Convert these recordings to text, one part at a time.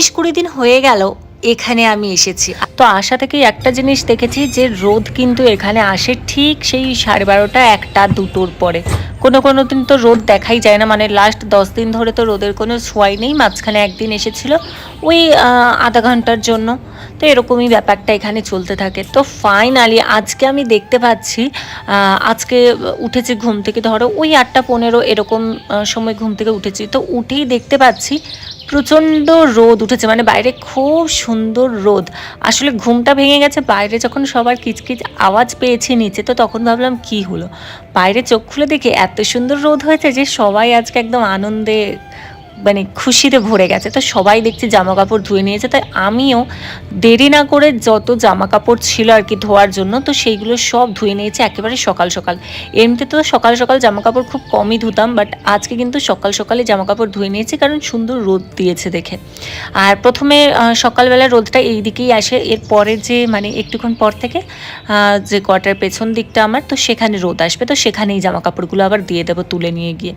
উনিশ কুড়ি দিন হয়ে গেল, এখানে আমি এসেছি। তো আশা থেকে একটা জিনিস দেখেছি যে রোদ কিন্তু এখানে আসে ঠিক সেই সাড়ে বারোটা, একটা, দুটোর পরে। কোনো কোনো দিন তো রোদ দেখাই যায় না মানে লাস্ট দশ দিন ধরে তো রোদের কোনো ছোঁয়াই নেই, মাঝখানে একদিন এসেছিল ওই আধা ঘণ্টার জন্য। তো এরকমই ব্যাপারটা এখানে চলতে থাকে। তো ফাইনালি আজকে আমি দেখতে পাচ্ছি আজকে উঠেছি ঘুম থেকে, ধরো ওই আটটা পনেরো এরকম সময় ঘুম থেকে উঠেছি। তো উঠেই দেখতে পাচ্ছি প্রচণ্ড রোদ উঠেছে মানে বাইরে খুব সুন্দর রোদ। আসলে ঘুমটা ভেঙে গেছে, বাইরে যখন সবার কিচকিচ আওয়াজ পেয়েছে নিচে, তো তখন ভাবলাম কি হলো? বাইরে চোখ খুলে দেখে, এত সুন্দর রোদ হয়েছে যে সবাই আজকে একদম আনন্দে মানে খুশিতে ভরে গেছে। তো সবাই দেখছি জামা কাপড় ধুয়ে নিয়েছে। তাই আমিও দেরি না করে যত জামা কাপড় ছিল আর কি ধোয়ার জন্য, তো সেইগুলো সব ধুয়ে নিয়েছে একেবারে সকাল সকাল। এমনিতে তো সকাল সকাল জামা কাপড় খুব কমই ধুতাম বাট আজকে কিন্তু সকাল সকালে জামা কাপড় ধুয়ে নিয়েছি, কারণ সুন্দর রোদ দিয়েছে দেখে। আর প্রথমে সকালবেলা রোদটা এই দিকেই আসে। এর পরে যে মানে একটুক্ষণ পর থেকে যে কটার পেছন দিকটা আমার, তো সেখানে রোদ আসবে। তো সেখানেই জামা কাপড়গুলো আবার দিয়ে দেবো তুলে নিয়ে গিয়ে।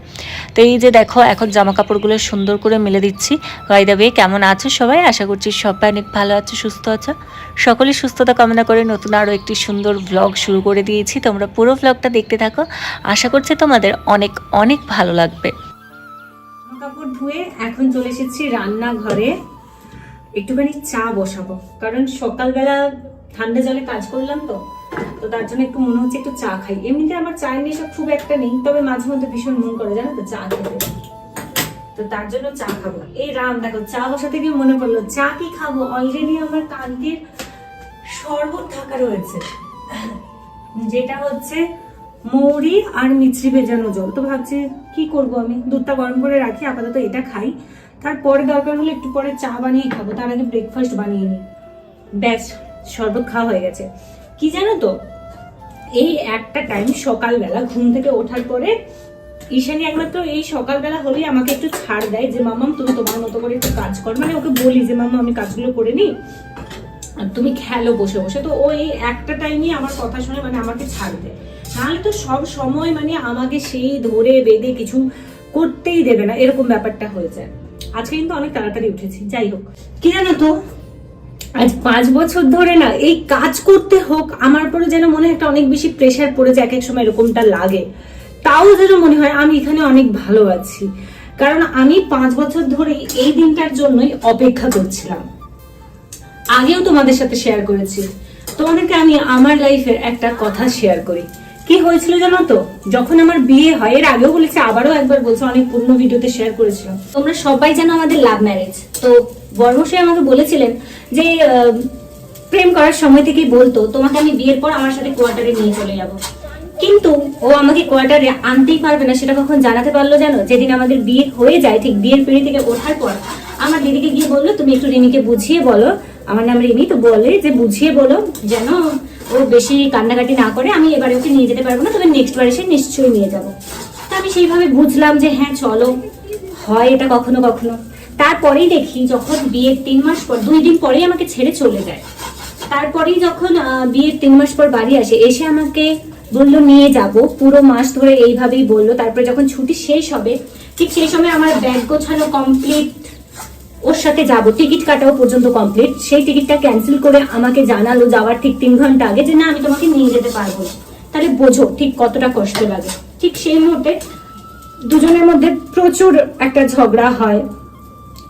তো এই যে দেখো, এখন জামা কাপড়গুলো সুন্দর করে মেলে দিচ্ছি। গাই দেবে কেমন আছো সবাই? আশা করছি সবাই অনেক ভালো আছো, সুস্থ আছো। সকলে সুস্থতা কামনা করে নতুন আরও একটি সুন্দর ব্লগ শুরু করে দিয়েছি। তোমরা পুরো ব্লগটা দেখতে থাকো। আশা করছি তোমাদের অনেক অনেক ভালো লাগবে। কাপড় ধুয়ে এখন চলে এসেছি রান্নাঘরে। একটুখানি চা বসাবো। কারণ সকালবেলা ঠান্ডা জলে কাজ করলাম তো। তো তার জন্য একটু মনে হচ্ছে একটু চা খাই। এমনিতে আমার চায়ের নেশা খুব একটা নেই, তবে মাঝে মধ্যে ভীষণ মন করে, জানো তো, চা খেতে। তো তার জন্য চা খাব। এই রাম, দেখো, চা বসাতে গিয়ে মনে পড়ল? চা কি খাব? অলরেডি আমার কান্তির শরবত থাকা রয়েছে। যেটা হচ্ছে মৌরি আর মিছরি ভেজানো জল। তো ভাবছি, কি করব আমি? দুধটা গরম করে রাখি, আপাতত এটা খাই। তারপরে দরকার হলে একটু পরে চা বানিয়ে খাব। তার আগে ব্রেকফাস্ট বানিয়ে নিই। ব্যাস, শরবত খাওয়া হয়ে গেছে। কি জানো তো? এই একটা টাইম সকালবেলা ঘুম থেকে ওঠার পরে ঈশানী একমাত্র এই সকালবেলা হলেই আমাকে একটু ছাড় দেয় যে মামাম তুমি তোমার মতো করে একটু কাজ কর। মানে ওকে বলি যে মামা আমি কাজগুলো করে নিই। তুমি খেলো বসে বসে। তো ও এই একটা টাইমই আমার কথা শুনে মানে আমাকে ছাড় দেয়। নাহলে তো সব সময় মানে আমাকে সেই ধরে বেঁধে কিছু করতেই দেবে না। এরকম ব্যাপারটা হয়ে যায়। আজকে কিন্তু অনেক তাড়াতাড়ি উঠেছি। যাই হোক। কি জানো তো? আজ পাঁচ বছর ধরে না, এই কাজ করতে হোক, আমার পরে যেন মনে হয় একটা অনেক বেশি প্রেশার পড়েছে এক এক সময় এরকমটা লাগে। তাও যেন মনে হয় আমি এখানে অনেক ভালো আছি। কারণ আমি পাঁচ বছর ধরে এই দিনটার জন্যই অপেক্ষা করছিলাম। আগেও তোমাদের সাথে শেয়ার করেছি। তোমাদেরকে আমি আমার লাইফের একটা কথা শেয়ার করি। কি হয়েছিল জানো তো? যখন আমার বিয়ে হয়, এর আগেও বলেছি, আবারও একবার বলছো, অনেক পূর্ণ ভিডিওতে শেয়ার করেছিলাম। তোমরা সবাই জানো আমাদের লাভ ম্যারেজ তো বর্মশাই আমাকে বলেছিলেন যে প্রেম করার সময় থেকেই বলতো, তোমাকে আমি বিয়ের পর আমার সাথে কোয়ার্টারে নিয়ে চলে যাব। কিন্তু ও আমাকে কোয়ার্টারে আনতেই পারবে না, সেটা কখন জানাতে পারল জানো? যেদিন আমাদের বিয়ে হয়ে যায়, ঠিক বিয়ের পিড়ি থেকে ওঠার পর। আমার দিদিকে গিয়ে বলল, তুমি একটু রিমিকে বুঝিয়ে বলো। আমার নাম রিমি, তো বলে যে, বুঝিয়ে বলো যেন ও বেশি কান্নাকাটি না করে, আমি এবারে ওকে নিয়ে যেতে পারব না, তবে নেক্সট বার এসে নিশ্চয়ই নিয়ে যাব। তা আমি সেইভাবে বুঝলাম যে হ্যাঁ চলো। হয় এটা কখনো কখনো। তারপরেই দেখি যখন বিয়ের তিন মাস পর, দুই দিন পরেই আমাকে ছেড়ে চলে যায়। তারপরেই যখন বিয়ের তিন মাস পর বাড়ি আসে, এসে আমাকে বলল, নিয়ে যাব। পুরো মাস ধরে এইভাবেই বলল। তারপরে যখন ছুটি শেষ হবে, ঠিক সেই সময় আমার ব্যাগ গোছানো কমপ্লিট ওর সাথে যাব। টিকিট কাটাও পর্যন্ত কমপ্লিট সেই টিকিটটা ক্যান্সেল করে আমাকে জানালো, যাওয়ার ঠিক তিন ঘণ্টা আগে যে, না, আমি তোমাকে নিয়ে যেতে পারব না। তাহলে বোঝো ঠিক কতটা কষ্ট লাগে। ঠিক সেই মুহূর্তে দুজনের মধ্যে প্রচুর একটা ঝগড়া হয়।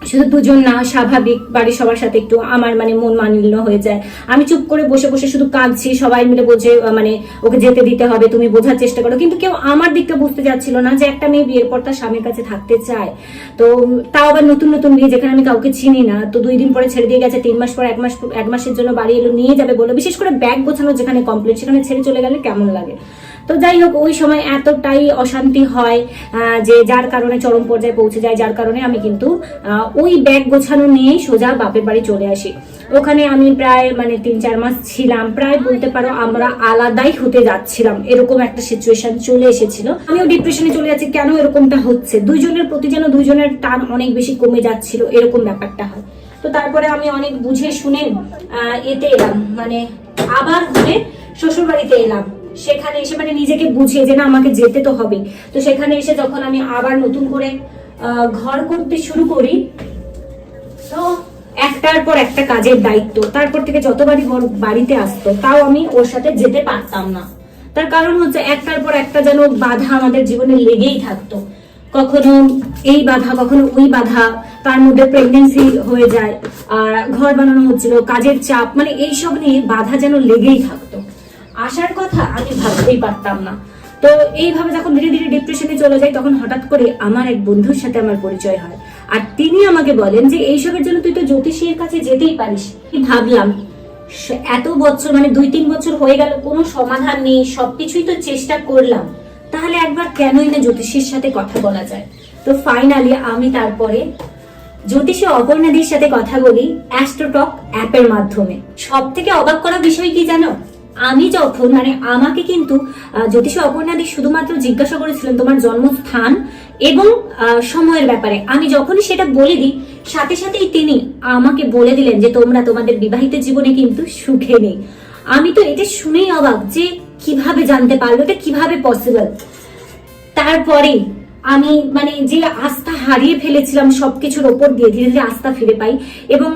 শুধু দুজন না, স্বাভাবিক বাড়ির সবার সাথে একটু আমার মানে মন মানিল্য হয়ে যায়। আমি চুপ করে বসে বসে শুধু কাঁদছি, সবাই মিলে বোঝে মানে ওকে যেতে দিতে হবে, তুমি বোঝার চেষ্টা করো। কিন্তু কেউ আমার দিকটা বুঝতে যাচ্ছিল না যে একটা মেয়ে বিয়ের পর তার স্বামীর কাছে থাকতে চায়। তো তাও আবার নতুন নতুন বিয়ে যেখানে আমি কাউকে চিনি না, তো দুই দিন পরে ছেড়ে দিয়ে গেছে, তিন মাস পর, এক মাস, এক মাসের জন্য বাড়ি এলো, নিয়ে যাবে বলে বিশেষ করে ব্যাগ গোছানো যেখানে কমপ্লিট সেখানে ছেড়ে চলে গেলে কেমন লাগে? তো যাই হোক, ওই সময় এতটাই অশান্তি হয় যে যার কারণে চরম পর্যায়ে পৌঁছে যায়, যার কারণে আমি কিন্তু ওই ব্যাগ গোছানো নিয়েই সোজা বাপের বাড়ি চলে আসি। ওখানে আমি প্রায় মানে তিন চার মাস ছিলাম। প্রায় বলতে পারো আমরা আলাদাই হতে যাচ্ছিলাম। এরকম একটা সিচুয়েশন চলে এসেছিল। আমিও ডিপ্রেশনে চলে যাচ্ছি, কেন এরকমটা হচ্ছে? দুইজনের প্রতি যেন দুইজনের টান অনেক বেশি কমে যাচ্ছিল, এরকম ব্যাপারটা হয়। তো তারপরে আমি অনেক বুঝে শুনে এতে এলাম। মানে আবার ঘুরে শ্বশুর বাড়িতে এলাম। সেখানে এসে মানে নিজেকে বুঝিয়ে যে না, আমাকে যেতে তো হবে তো সেখানে এসে যখন আমি আবার নতুন করে ঘর করতে শুরু করি, তো একটার পর একটা কাজের দায়িত্ব। তারপর থেকে যতবারই বাড়িতে আসতো, তাও আমি ওর সাথে যেতে পারতাম না। তার কারণ হচ্ছে একটার পর একটা যেন বাধা আমাদের জীবনে লেগেই থাকতো। কখনো এই বাধা, কখনো ওই বাধা, তার মধ্যে প্রেগনেন্সি হয়ে যায়, আর ঘর বানানো হচ্ছিল, কাজের চাপ মানে এইসব নিয়ে বাধা যেন লেগেই থাকতো। আসার কথা আমি ভাবতেই পারতাম না। তো এইভাবে যখন ধীরে ধীরে ডিপ্রেশনে চলে যাই, তখন হঠাৎ করে আমার এক বন্ধুর সাথে আমার পরিচয় হয়। আর তিনি আমাকে বলেন যে, এইসবের জন্য তুই তো জ্যোতিষীর কাছে যেতেই পারিস। ভাবলাম এত বছর মানে দুই তিন বছর হয়ে গেল, কোনো সমাধান নেই, সবকিছুই তো চেষ্টা করলাম। তাহলে একবার কেনই না জ্যোতিষীর সাথে কথা বলা যায়? তো ফাইনালি আমি তারপরে জ্যোতিষী অপর্ণাদির সাথে কথা বলি অ্যাস্ট্রোটক অ্যাপের মাধ্যমে। সব থেকে অবাক করা বিষয় কি জানো? আমি যখন মানে আমাকে কিন্তু জ্যোতিষী অপর্ণাদি শুধুমাত্র জিজ্ঞাসা করেছিলেন তোমার জন্মস্থান এবং সময়ের ব্যাপারে। আমি যখনই সেটা বলে দিই, সাথে সাথেই তিনি আমাকে বলে দিলেন যে তোমরা তোমাদের বিবাহিত জীবনে কিন্তু সুখে নেই। আমি তো এটা শুনেই অবাক যে কীভাবে জানতে পারল, এটা কীভাবে পসিবল তারপরে আমি মানে যে আস্থা হারিয়ে ফেলেছিলাম সবকিছুর ওপর দিয়ে ধীরে ধীরে আস্থা ফিরে পাই এবং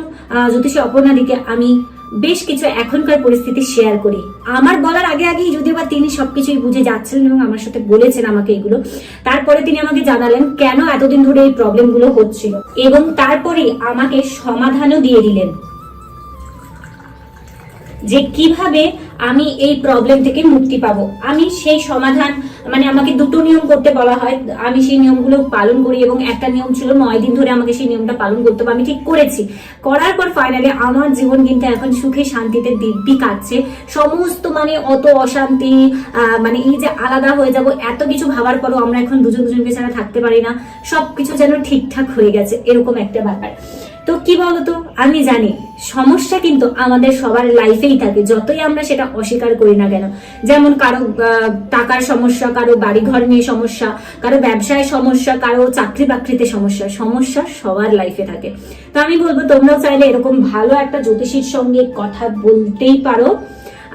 জ্যোতিষী অপর্ণাদিকে আমি বেশ কিছু এখনকার পরিস্থিতি শেয়ার করি। আমার বলার আগে আগেই যদিও বা তিনি সবকিছুই বুঝে যাচ্ছিলেন এবং আমার সাথে বলেছেন আমাকে এগুলো, তারপরে তিনি আমাকে জানালেন কেন এতদিন ধরে এই প্রবলেমগুলো হচ্ছিল। এবং তারপরে আমাকে সমাধানও দিয়ে দিলেন। যে কীভাবে আমি এই প্রবলেম থেকে মুক্তি পাবো? আমি সেই সমাধান মানে আমাকে দুটো নিয়ম করতে বলা হয়। আমি সেই নিয়মগুলো পালন করি এবং একটা নিয়ম ছিল নয় দিন ধরে আমাকে সেই নিয়মটা পালন করতে হবে। আমি ঠিক করেছি। করার পর ফাইনালি আমার জীবন কিন্তু এখন সুখে শান্তিতে দিব্যি কাটছে। সমস্ত মানে অত অশান্তি মানে এই যে আলাদা হয়ে যাব, এত কিছু ভাবার পরও আমরা এখন দুজন দুজনকে ছাড়া থাকতে পারি না। সবকিছু যেন ঠিকঠাক হয়ে গেছে, এরকম একটা ব্যাপার। তো কি বলতো? আমি জানি, সমস্যা কিন্তু আমাদের সবার লাইফেই থাকে, যতই আমরা সেটা অস্বীকার করি না কেন। যেমন কারও টাকার সমস্যা, কারও বাড়িঘর নিয়ে সমস্যা, কারও ব্যবসায় সমস্যা, কারও চাকরি বাকরিতে সমস্যা সমস্যা সবার লাইফে থাকে। তো আমি বলব, তোমরাও চাইলে এরকম ভালো একটা জ্যোতিষীর সঙ্গে কথা বলতেই পারো।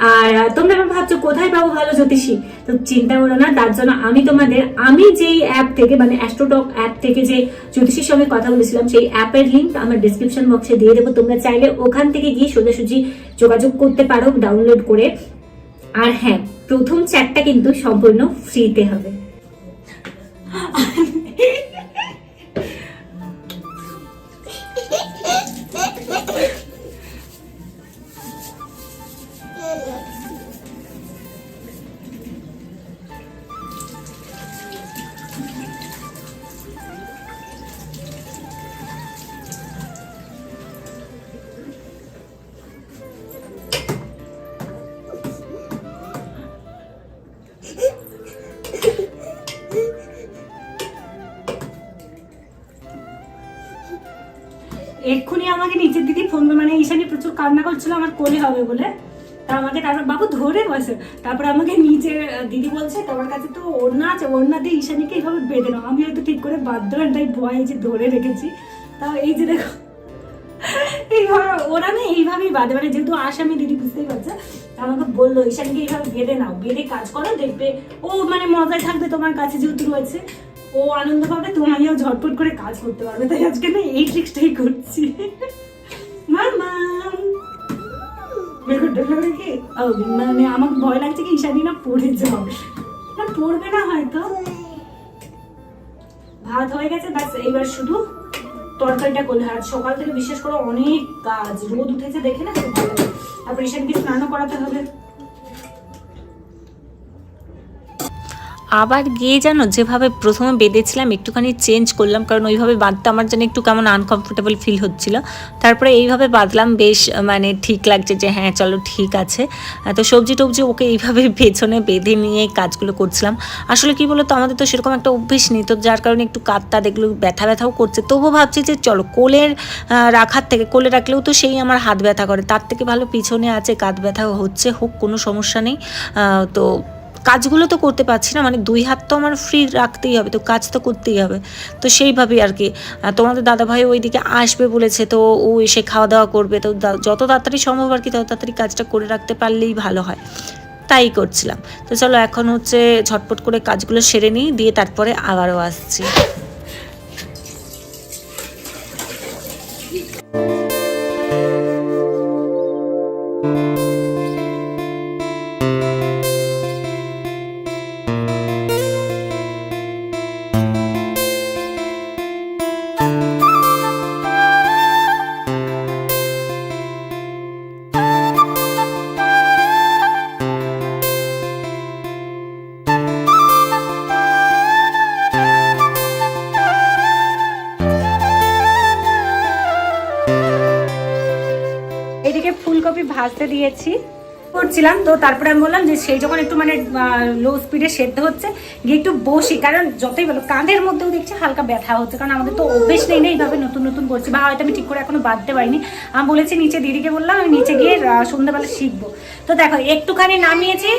আর তোমরা এবার ভাবছ, কোথায় পাবো ভালো জ্যোতিষী? তো চিন্তা করো না, তার জন্য আমি তোমাদের, আমি যেই অ্যাপ থেকে মানে অ্যাস্ট্রোটক অ্যাপ থেকে যে জ্যোতিষীর সঙ্গে কথা বলেছিলাম, সেই অ্যাপের লিঙ্ক আমার ডিসক্রিপশন বক্সে দিয়ে দেবো। তোমরা চাইলে ওখান থেকে গিয়ে সোজাসুজি যোগাযোগ করতে পারো ডাউনলোড করে। আর হ্যাঁ প্রথম চ্যাটটা কিন্তু সম্পূর্ণ ফ্রিতে হবে। এক্ষুনি আমাকে নিচের দিদি ফোন মানে ঈশানি প্রচুর কান্না করছিল, আমার কোলে হবে বলে। তা আমাকে তারপর, বাবু, ধরে বসে। তারপর আমাকে নিচে দিদি বলছে, তোমার কাছে তো ওড়না আছে, ওড়না দিয়ে ঈশানীকে এইভাবে বেঁধে নাও। আমি হয়তো ঠিক করে বাধ্য তাই ভয়ে যে ধরে রেখেছি। তা এই যে দেখো এইভাবে ওরা না এইভাবেই বাঁধে। মানে যেহেতু আসামি দিদি, বুঝতেই পারছে? আমাকে বলল, ঈশানকে এইভাবে বেঁধে নাও, বেঁধে কাজ করো, দেখবে ও মানে মজায় থাকবে তোমার কাছে যেহেতু রয়েছে। ও আনন্দ পাবে তোমাকেও ঝটপট করে কাজ করতে পারবে। তাই আজকে না এই ট্রিক্সটাই করছি। মানে আমার ভয় লাগছে কি ঈশানি না পড়ে যাও না, পড়বে না হয়তো। ভাত হয়ে গেছে, ব্যাস, এইবার শুধু তরকারিটা করলে। আর সকাল থেকে বিশেষ করে অনেক কাজ। রোদ উঠেছে দেখে না? তারপর ঈশানকে স্নানও করাতে হবে। আবার গিয়ে জানো, যেভাবে প্রথমে বেঁধেছিলাম, একটুখানি চেঞ্জ করলাম, কারণ ওইভাবে বাঁধতে আমার জন্য একটু কেমন আনকমফোর্টেবল ফিল হচ্ছিল। তারপরে এইভাবে বাঁধলাম, বেশ মানে ঠিক লাগছে যে হ্যাঁ চলো ঠিক আছে। তো সবজি টবজি ওকে এইভাবে পেছনে বেঁধে নিয়ে কাজগুলো করছিলাম। আসলে কি বলতো, আমাদের তো সেরকম একটা অভ্যেস নেই, তো যার কারণে একটু কাতটা দেখল ব্যথা ব্যথাও করছে। তবুও ভাবছি যে, চলো, কোলের রাখার থেকে, কোলে রাখলেও তো সেই আমার হাত ব্যথা করে। তার থেকে ভালো পিছনে আছে কাত ব্যথা হচ্ছে, হোক, কোনো সমস্যা নেই। তো কাজগুলো তো করতে পারছি না মানে দুই হাত তো আমার ফ্রি রাখতেই হবে, তো কাজ তো করতেই হবে। তো সেইভাবেই আর কি। তোমাদের দাদাভাই ওইদিকে আসবে বলেছে, তো ও এসে খাওয়া দাওয়া করবে, তো যত তাড়াতাড়ি সম্ভব আর কি তত তাড়াতাড়ি কাজটা করে রাখতে পারলেই ভালো হয়। তাই করছিলাম। তো চলো এখন হচ্ছে ঝটপট করে কাজগুলো সেরে নিই, দিয়ে তারপরে আবারও আসছি। দিয়েছি। করছিলাম, তো তারপরে আমি বললাম যে সেই যখন একটু মানে লো স্পিডে সেদ্ধ হচ্ছে, গিয়ে একটু বসি, কারণ যতই বলো, কাঁধের মধ্যেও দেখছি হালকা ব্যথা হচ্ছে, কারণ আমাদের তো অভ্যেস নেই না এইভাবে নতুন নতুন করছি, বা হয়তো আমি ঠিক করে এখনও বাঁধতে পারিনি। আমি বলেছি নিচে দিদিকে বললাম, আমি নিচে গিয়ে সন্ধ্যাবেলা শিখব। তো দেখো, একটুখানি নামিয়েছি,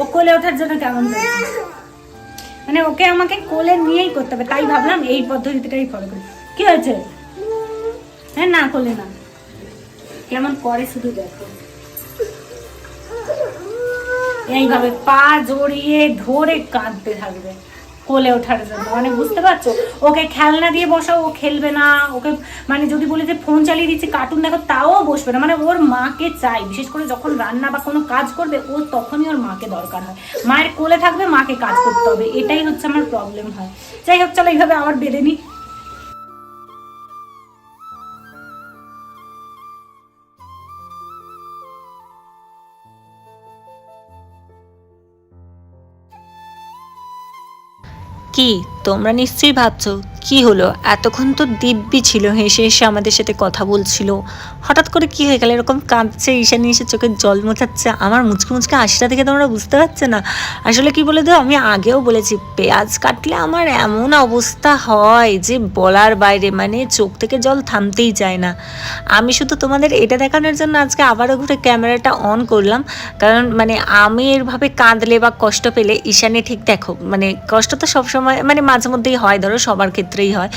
ও কোলে ওঠার জন্য কেমন মানে ওকে আমাকে কোলে নিয়েই করতে হবে, তাই ভাবলাম এই পদ্ধতিটাই ফলো করি। কি হয়েছে? হ্যাঁ না কোলে না। কেমন করে শুধু দেখো। এইভাবে পা জড়িয়ে ধরে কাঁদতে থাকবে, কোলে ওঠার জন্য। মানে বুঝতে পারছ? ওকে খেলনা দিয়ে বসাও, ও খেলবে না। ওকে মানে যদি বলি যে ফোন চালিয়ে দিচ্ছি কার্টুন দেখো, তাও বসবে না। মানে ওর মাকে চাই। বিশেষ করে যখন রান্না বা কোনো কাজ করবে, ও তখনই ওর মাকে দরকার হয়। মায়ের কোলে থাকবে, মাকে কাজ করতে হবে। এটাই হচ্ছে আমার প্রবলেম হয়। যাই হোক, চলো এইভাবে আবার বেঁধে নিই। কি তোমরা নিশ্চয়ই ভাবছ, কি হলো? এতক্ষণ তো দিব্যি ছিল, হেসে হেসে আমাদের সাথে কথা বলছিল। হঠাৎ করে কি হয়ে গেল? এরকম কাঁদছে, ঈশানি এসে চোখের জল মোছাচ্ছে। আমার মুচকে মুচকে হাসিটা থেকে তোমরা বুঝতে পারছ না? আসলে কি বলে দাও আমি আগেও বলেছি, পেঁয়াজ কাটলে আমার এমন অবস্থা হয় যে বলার বাইরে মানে চোখ থেকে জল থামতেই চায় না। আমি শুধু তোমাদের এটা দেখানোর জন্য আজকে আবারও ঘুরে ক্যামেরাটা অন করলাম। কারণ মানে আমি এরভাবে কাঁদলে বা কষ্ট পেলে ঈশানে ঠিক দেখো। মানে কষ্ট তো সবসময় মানে মাঝে মধ্যেই হয়, ধরো সবার ক্ষেত্রেই হয়।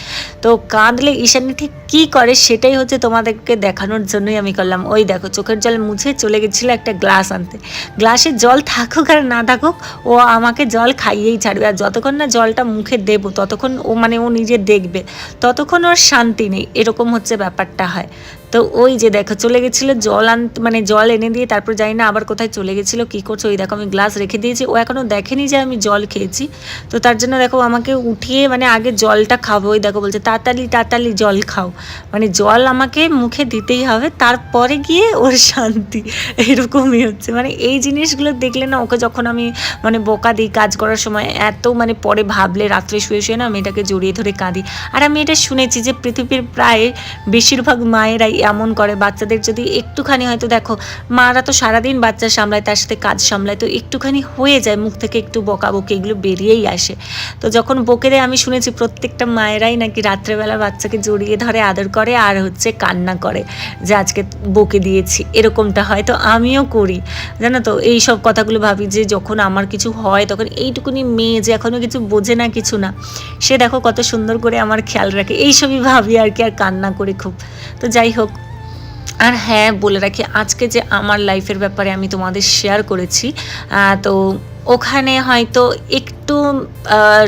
তো কাঁদলে ঈশানি ঠিক কী করে সেটাই হচ্ছে তোমাদেরকে দেখানোর জন্যই আমি করলাম। ওই দেখো, চোখের জল মুছে চলে গেছিল একটা গ্লাস আনতে। গ্লাসে জল থাকুক আর না থাকুক, ও আমাকে জল খাইয়েই ছাড়বে। আর যতক্ষণ না জলটা মুখে দেবো, ততক্ষণ ও মানে ও নিজে দেখবে, ততক্ষণ ওর শান্তি নেই। এরকম হচ্ছে ব্যাপারটা হয়। তো ওই যে দেখো, চলে গেছিল, জল আনতে মানে জল এনে দিয়ে তারপর জানি না আবার কোথায় চলে গেছিল, কী করছ, ওই দেখো আমি গ্লাস রেখে দিয়েছি, ও এখনও দেখেনি যে আমি জল খেয়েছি। তো তার জন্য দেখো আমাকে উঠিয়ে মানে আগে জলটা খাব, ওই দেখো বলছে, তাড়াতাড়ি তাড়াতাড়ি জল খাও। মানে জল আমাকে মুখে দিতেই হবে, তারপরে গিয়ে ওর শান্তি। এরকমই হচ্ছে। মানে এই জিনিসগুলো দেখলে না, ওকে যখন আমি মানে বোকা দিই কাজ করার সময়, এত মানে পরে ভাবলে রাত্রে শুয়ে শুয়ে না আমি এটাকে জড়িয়ে ধরে কাঁদি। আর আমি এটা শুনেছি যে পৃথিবীর প্রায় বেশিরভাগ মায়েরাই এমন করে। বাচ্চাদের যদি একটুখানি হয়তো দেখো, মারা তো সারাদিন বাচ্চা সামলায়, তার সাথে কাজ সামলায়, তো একটুখানি হয়ে যায়, মুখ থেকে একটু বকাবকি এগুলো বেরিয়েই আসে। তো যখন বকে দেয়, আমি শুনেছি প্রত্যেকটা মায়েরাই নাকি রাত্রেবেলা বাচ্চাকে জড়িয়ে ধরে, আদর করে আর হচ্ছে কান্না করে যে, আজকে বকে দিয়েছি। এরকমটা হয়। তো আমিও করি। জানো তো এই সব কথাগুলো ভাবি যে, যখন আমার কিছু হয়, তখন এইটুকুনি মেয়ে যে এখনও কিছু বোঝে না, কিছু না, সে দেখো কত সুন্দর করে আমার খেয়াল রাখে। এইসবই ভাবি আর কি, আর কান্না করি খুব। তো যাই হোক আর হ্যাঁ বলে রাখি, আজকে যে আমার লাইফের ব্যাপারে আমি তোমাদের শেয়ার করেছি তো ওখানে হয়তো একটু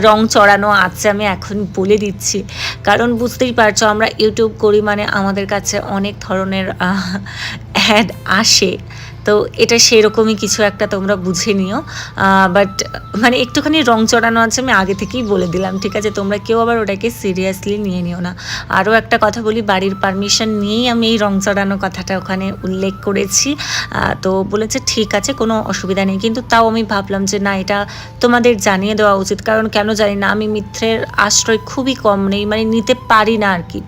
রং চড়ানো আছে আমি এখন বলে দিচ্ছি। কারণ বুঝতেই পারছ, আমরা ইউটিউব করি মানে আমাদের কাছে অনেক ধরনের অ্যাড আসে। তো এটা সেরকমই কিছু একটা তোমরা বুঝে নিও। বাট মানে একটুখানি রং চড়ানো আছে আমি আগে থেকেই বলে দিলাম, ঠিক আছে? তোমরা কেউ আবার ওটাকে সিরিয়াসলি নিয়ে নিও না। আরও একটা কথা বলি, বাড়ির পারমিশন নিয়েই আমি এই রং চড়ানো কথাটা ওখানে উল্লেখ করেছি। তো বলেছে, ঠিক আছে, কোনো অসুবিধা নেই। কিন্তু তাও আমি ভাবলাম যে, না, এটা তোমাদের জানিয়ে দেওয়া উচিত। কারণ কেন জানি না, আমি মিথ্যের আশ্রয় খুবই কম নেই মানে নিতে পারি না আর কি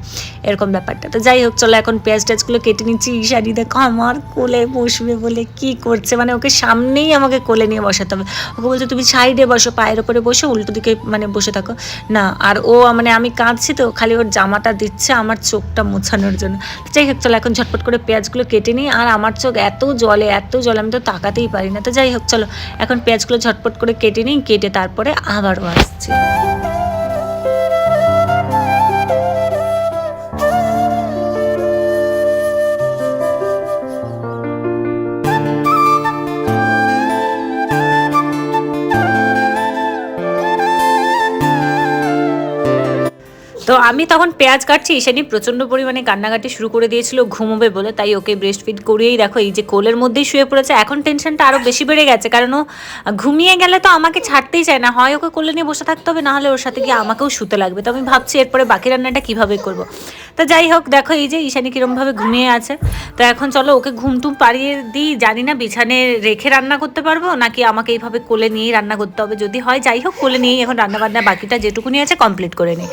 এরকম ব্যাপারটা। তো যাই হোক, চলো এখন পেঁয়াজ টেয়াজগুলো কেটে নিচ্ছি। ঈশানি, দেখো আমার কোলে বসবে বলে কি করছে? মানে ওকে সামনেই আমাকে কোলে নিয়ে বসাতে হবে। ওকে বলছে, তুমি সাইডে বসো, পায়ের ওপরে বসে, উল্টো দিকে মানে বসে থাকো। না, আর ও মানে আমি কাঁদছি তো, খালি ওর জামাটা দিচ্ছে আমার চোখটা মোছানোর জন্য। যাই হোক, চলো এখন ঝটপট করে পেঁয়াজগুলো কেটে নিই। আর আমার চোখ এত জলে এত জলে, আমি তো তাকাতেই পারি না। তো যাই হোক, চলো, এখন পেঁয়াজগুলো ঝটপট করে কেটে নিই, কেটে তারপরে আবারও আসছি। তো আমি তখন পেঁয়াজ কাটছি, ঈশানি প্রচণ্ড পরিমাণে কান্নাকাটি শুরু করে দিয়েছিল, ঘুমোবে বলে, তাই ওকে ব্রেস্ট ফিড করিয়েই দেখো, এই যে কোলের মধ্যেই শুয়ে পড়েছে, এখন টেনশনটা আরও বেশি বেড়ে গেছে, কারণ ও ঘুমিয়ে গেলে তো আমাকে ছাড়তেই চায় না, হয় ওকে কোলে নিয়ে বসে থাকতে হবে নাহলে ওর সাথে গিয়ে আমাকেও শুতে লাগবে, তো আমি ভাবছি এরপরে বাকি রান্নাটা কীভাবে করব। তো যাই হোক, দেখো এই যে ঈশানি কীরমভাবে ঘুমিয়ে আছে, তো এখন চলো ওকে ঘুমটুম পাড়িয়ে দিই, জানি না বিছানে রেখে রান্না করতে পারব, নাকি আমাকে এইভাবে কোলে নিয়েই রান্না করতে হবে, যদি হয় যাই হোক, কোলে নিয়েই এখন রান্না বান্না বাকিটা যেটুকুনি আছে কমপ্লিট করে নিই।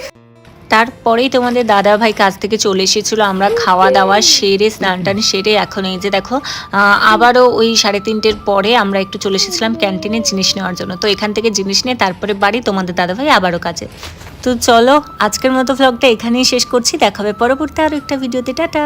তারপরেই তোমাদের দাদা ভাই কাজ থেকে চলে এসেছিল, আমরা খাওয়া দাওয়া সেরে, স্নান টান সেরে এখন এই যে দেখো আবারও ওই সাড়ে তিনটের পরে আমরা একটু চলে এসেছিলাম ক্যান্টিনে জিনিস নেওয়ার জন্য। তো এখান থেকে জিনিস নিয়ে তারপরে বাড়ি তোমাদের দাদা ভাই আবারও কাজে। তো চলো, আজকের মতো ভ্লগটা এখানেই শেষ করছি, দেখাবে পরবর্তী আরও একটা ভিডিওতে, টাটা!